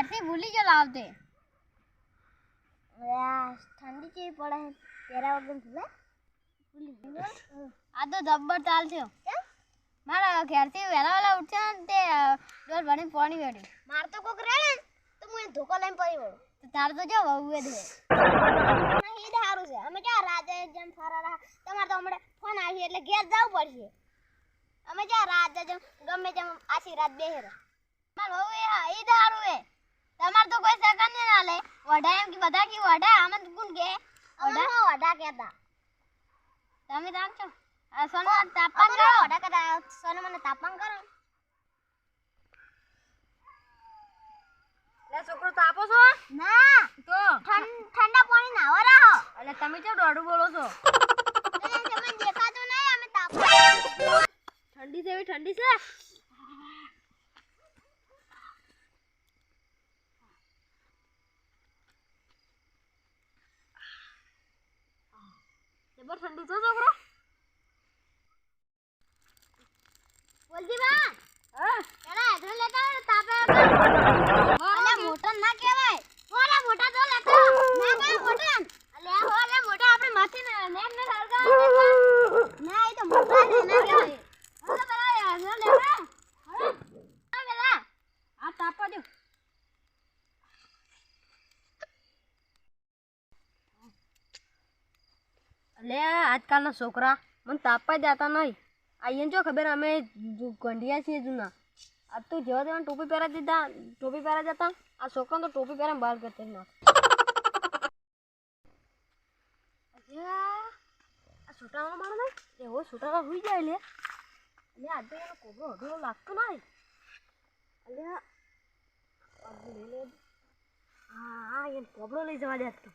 ઘેરથી ભૂલી ગયો લાવતે ઠંડી કેવી પડે પહેરા વગર ભૂલે આ તો જબ્બર ચાલ થયો મારા ઘેરથી વહેલા વહેલા ઉઠ્યા ને તે ડોલ ભરીને પાણી વેડ્યું માર તો કોક રે ને તો હું ધોકો લઈને પડી વળું તો તાર તો જો વહુએ દે ઈ સારું છે અમે ક્યાં રાતે જેમ ફરા રહ્યા તમારે તો હમણાં ફોન આવી એટલે ઘેર જવું પડશે અમે ક્યાં રાતે જેમ ગમે તેમ આખી રાત બેહે મારા વહુ એ હા, ઈ દારૂ એ તમાર તો કોઈ સેકન્ડ ને લે એમ કે બધા કે વડા આમ જ કોણ કે વડા વડા કહેતા તમે રાખજો આ સોના તાપા કરો વડા કદા સોને મને તાપમાન કરો લે છોકરો તાપો છો? ના તો. ઠંડા પાણી નાવા રહો. એટલે તમે જો ડોડું બોલો છો? તમને દેખાતું નહીં અમે તાપ ઠંડી છે એવી ઠંડી છે? જબર ઠંડી છે છોકરો બોલજી બા હા. પેલા હેઠળ લેતા તાપે વગર. અલે મોટો ના કહેવાય ઓલા મોટા તો લેતા આવો. ના કઈ મોટા અલે હો અલે મોટા આપણે માથે ને નેક ને હળગાવ ના એ તો મોટા છે ના કહેવાય. હવે પેલા યાર લે હવે હવે પેલા આ તાપવા દો અલે આજકાલના છોકરા, મને તાપવા જતા નહીં. આઈને જો ખબર, અમે ગંઢિયા છીએ જૂના. આ તું જેવા તેવા ટોપી પહેરા દીધા, ટોપી પહેરા જતા. આ છોકરાને તો ટોપી પહેરા બહાર કરતા ના આ છોટાનો મારો ને એવો છોટાનો હુઈ જાય લે. અલે આજે એનો કોબરો અઢળો લાગતો નહીં. અલે આ લઈ લે હા હા, એને કોબરો લઈ જવા દે તો.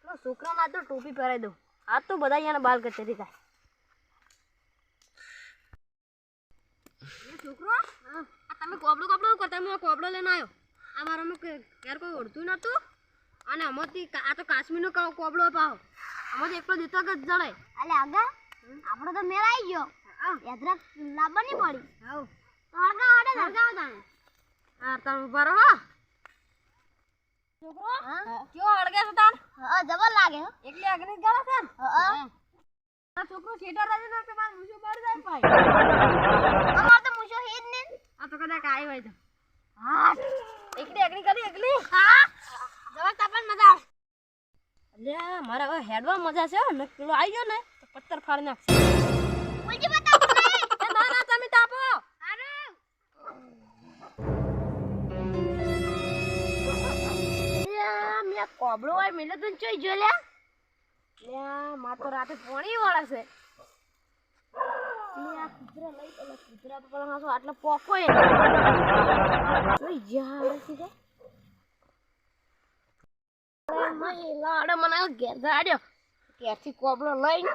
પેલો તો ટોપી પહેરાવી દઉં. આજ તો બધા અહીંયા બાલ કરતી કાંઈ. છોકરો આ તમે કોબડો કોબડો કરતા? હું કોબળો કોબડો લઈને આવ્યો. આ મારામાં ક્યારે કોઈ ઓળતું નતું. અને આમાંથી આ તો કાશ્મીરનો કોબડો પાવ આમાંથી એકલો દીતો કે જણાય. અલે આગા આપણો તો મેળ આવી ગયો. યાદરા લાંબા નહીં પડી. આવ. તો આગા આડે હરગાવ તાણે. હા તમે ઊભા રહો છોકરો કયો અળગે છે તાણ હા જબર લાગે હો. એકલી અગ્નિ ગાળે છે. હા આ છોકરો શેટર રાજી ના કે માર બહાર જાય ભાઈ અમાર તો મૂછો હેજ ને. આ તો કદાચ આવી હોય તો. હા. એકલી અગ્નિ કરી એકલી. હા. જબર તાપન મજા આવે. અલ્યા મારે હવે હેડવા મજા છે ને પેલો આવી ગયો ને તો પથ્થર ફાડી નાખશે. બોલજી બતા કોબળો હોય મેલે તું ચોઈ જો લ્યા લ્યા માર તો રાતે પોણી વાળા છે. મને ઘેર જાડ્યો ઘેરથી કોબળો લઈને.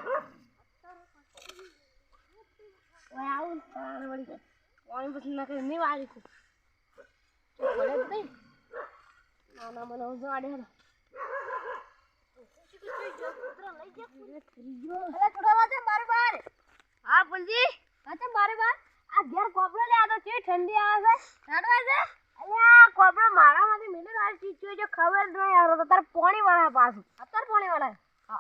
આવું ને વળી પાણી પછી નાખે નહીં વાળી કું. ભલે જ નહીં. ના ના. મને આડે હેડો અરે છોડવા છે બારે બાર હા પુલજી હા છે બારે આ ઘેર કોપડો લે તો ચેવી ઠંડી આવે છે છે કોબળો મારામાંથી જો ખબર નહીં આવે તો તાર પાણી વાળા પાછું અત્યારે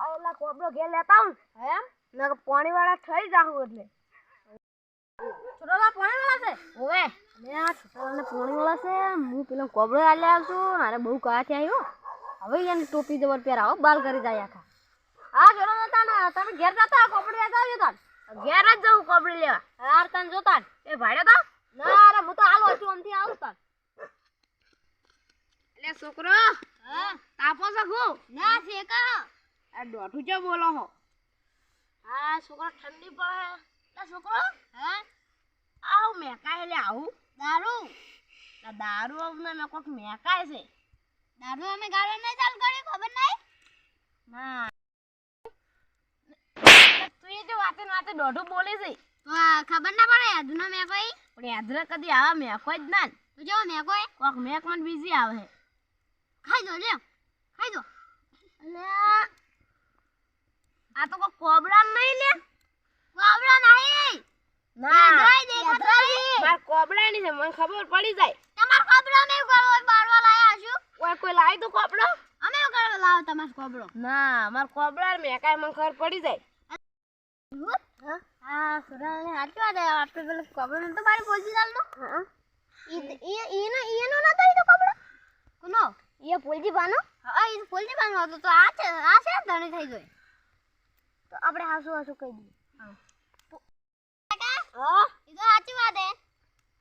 એલા કોબળો ઘેર લેતા એમ ના પાણી વાળા થઈ જાઉં એટલે છોડવા પાણી વાળા છે, ઓવે. લે આ વાળા છે, હું પેલો કોબળો આલ્યા છું મારે બહુ કાથી આવ્યો હવે એને ટોપી દેવર પહેરાવો. બાલ કરી જાય આખા. હા જોડો નતા ને તમે ઘેર જતા કોબડી લેતા તાન. ઘેર જ જવું લેવા. હાર તન જોતા ને. એ ભાડે તો? ના અરે હું તો હાલો છું આમથી આવું તાન. એટલે છોકરો. હા. તાપો ના શેકા આ બોલો હો. હા છોકરા ઠંડી પડે. ના છોકરો. હા. આવું મેકાય એટલે આવું. દારૂ. આ દારૂ અમને મેં કોક મેકાય છે. દારૂ અમે ગાળવા નહીં ચાલુ ખબર નહીં? ના. તું એ જો વાતે વાતે દોઢું બોલે છે. તો ખબર ના પડે અધૂનો મેં કોઈ પણ યાદરા કદી આવા મેકો જ ના. તો જો મેં કોઈ કોક મેં મને બીજી આવે. છે ખાઈ દો લે ખાઈ દો. અલ્યા આ તો કોઈ કોબરા નહીં લે? કોબરા નહીં. ના. નહીં. માર કોબળા ની છે મને ખબર પડી જાય. તમાર કોબરા નહીં કોઈ બારવા લાયા તમારો કોબરો. ના માર કોબરા મેં કાઈ મને ખબર પડી જાય. હા સુરાને સાચી વાત આપણે પેલો કોબળો નતો મારી પોલજી દાલનો ઈ ઈનો ઈનો નતો ઈ તો કોબળો કોનો ઈ પોલજી બાનો હા ઈ પોલજી બાનો હતો. તો આ છે આ છે ધણી થઈ ગઈ તો આપણે હાસુ હાસુ કહી દઈએ હા. ઈ તો સાચી વાત હે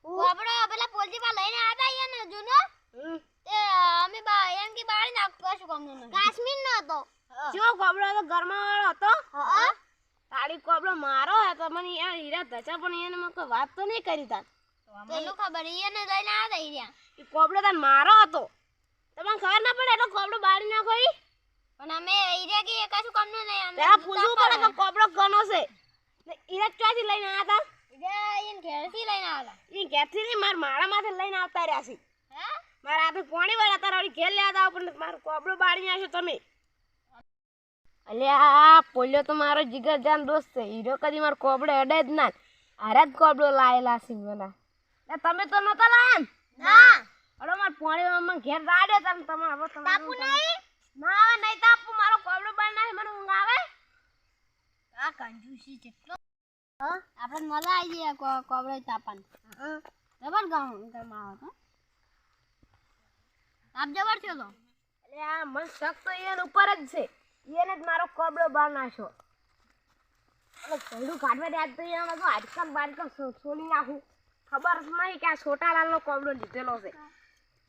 કોબળો પેલા પોલજી બા લઈને આવ્યા ઈ ને જૂનો તે અમે બા એમ કે બાળી નાખ કશું કાશ્મીર નો હતો જો કોબળો તો ઘરમાં વાળો હતો. હા. તાળી કોબળો મારો હતો મને યાર હીરા ધચા પણ એને મને કોઈ વાત તો નહીં કરી તાર. પેલું ખબર? એને લઈને આવ્યા દઈ રહ્યા એ કોબળો તાર મારો હતો. તમને ખબર ના પડે એટલો કોબળો બાળી નાખો ઈ. પણ અમે રહ્યા કે કશું કામનું નહીં અમે પૂછવું પડે કે કોબળો કનો છે. ને હીરા ક્યાંથી લઈને આવ્યા હતા ઈ એને ઘેરથી લઈને આવ્યા એ ઘેરથી નહીં મારા માથે લઈને આવતા રહ્યા છે. હે? મારા હાથે પોણી વાળા તારા વળી ઘેર લેતા આવો પણ મારું કોબળો બાળી નાખ્યો તમે. અલ્યા પોલ્યો તો મારો જીગર જાન દોસ્ત છે. હીરો કદી મારો કોબડો અડે જ ના. હારે જ કોબડો લાયેલા એ તમે તો નતા લાયા ને. અરે માર પોણી મમ્મા ઘેર રાડ્યો તમે તમારે હવે તાપુ તમારું નહીં? ના નહીં તાપુ. મારો કોબડો બાળી નાખે મને ઊંઘ આવે? આ કંજૂસી કેટલો હા? આપણે મજા આવી જાય કોબડો તાપન જબર ગાઉં ઘરમાં આવો તો. તાપ જબર થયો તો? એટલે આ મન શક તો એના ઉપર જ છે. એને જ મારો કોબળો બાર નાખ્યો. એટલે ઘરડું કાઢવા દે તો એમાં તો હાડકન બાડકન છો- છોલી નાખું. ખબર નહીં કે આ છોટાલાલનો કોબળો લીધેલો છે.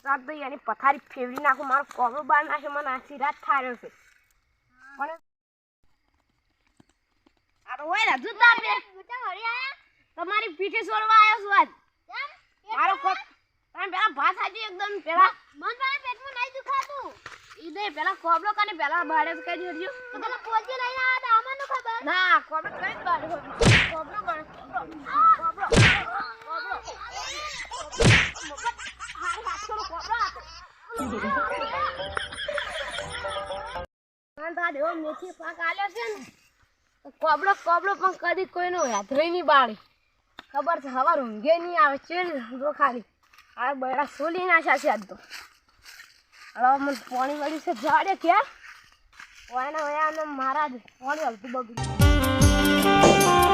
રાત તો એની પથારી ફેરવી નાખું. મારો કોબળો બાર નાખે મને આખી રાત થાર્યો છે. પણ રાજુ તમારી પીઠે છોડવા આવ્યો છું આજ. મારો કોબ તમે પેલા ભાત હાજી એકદમ પેલા મન પેટમાં નહીં દુખાતું. ઈ દે પેલા કોબળો કને પેલા ભાડે કઈ જોડ્યો તો પેલા પોલજી લઈને આવ્યા હતા અમને ખબર? ના કોબળો કઈ ભાડે કોબળો કોબળો કોબળો કોબળો મેથી પાક આલ્યો છે ને કોબળો કોબળો પણ કદી કોઈનો રહી નહીં બાળી. ખબર છે હવાર ઊંઘે નહીં આવે ચેડ જો ખાલી. આ બળા સોલી નાખ્યા છે આજ તો. હવે મને પાણી વાળી છે જાડે ક્યાં ઓયના વયા મારા જ પાણી હલતું બગડ્યું.